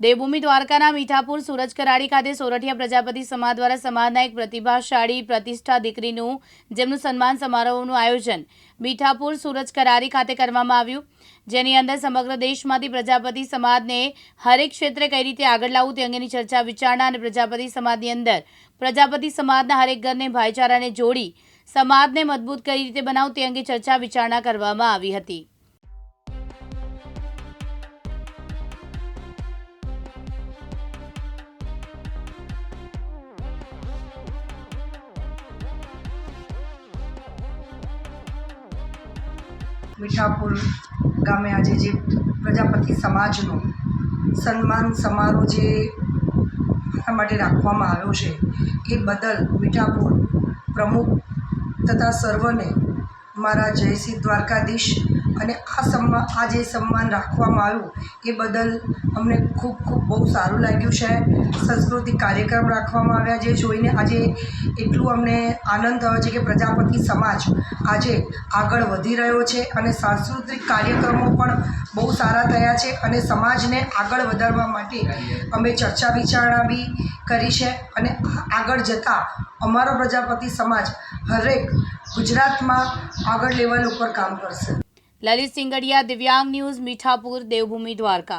દેવભૂમિ દ્વારકાના મીઠાપુર સુરજ કરાડી ખાતે સોરઠિયા પ્રજાપતિ સમાજ દ્વારા સમાજના એક પ્રતિભાશાળી પ્રતિષ્ઠા દીકરીનું, જેમનું સન્માન સમારોહનું આયોજન મીઠાપુર સુરજ કરારી ખાતે કરવામાં આવ્યું. જેની અંદર સમગ્ર દેશમાંથી પ્રજાપતિ સમાજને હરેક ક્ષેત્રે કઈ રીતે આગળ લાવવું તે અંગેની ચર્ચા વિચારણા અને પ્રજાપતિ સમાજની અંદર પ્રજાપતિ સમાજના હરેક ઘરને ભાઈચારાને જોડી, સમાજને મજબૂત કઈ રીતે બનાવવું તે અંગે ચર્ચા વિચારણા કરવામાં આવી હતી. મીઠાપુર ગામે આજે જે પ્રજાપતિ સમાજનો સન્માન સમારોહ જે માટે રાખવામાં આવ્યો છે, એ બદલ મીઠાપુર પ્રમુખ તથા સર્વને મારા જયશ્રી દ્વારકાધીશ અને આ સન્માન આ જે સન્માન રાખવામાં આવ્યું એ બદલ અમને ખૂબ ખૂબ બહુ સારું લાગ્યું છે. સાંસ્કૃતિક કાર્યક્રમ રાખવામાં આવ્યા જે જોઈને આજે એટલું અમને આનંદ થયો છે કે પ્રજાપતિ સમાજ આજે આગળ વધી રહ્યો છે અને સાંસ્કૃતિક કાર્યક્રમો પણ બહુ સારા થયા છે અને સમાજને આગળ વધારવા માટે અમે ચર્ચા વિચારણા બી કરી છે અને આગળ જતાં અમારો પ્રજાપતિ સમાજ હરેક ગુજરાતમાં આગળ લેવલ ઉપર કામ કરશે. લલિત સિંગડિયા દિવ્યાંગ ન્યૂઝ મીઠાપુર દેવભૂમિ દ્વારકા.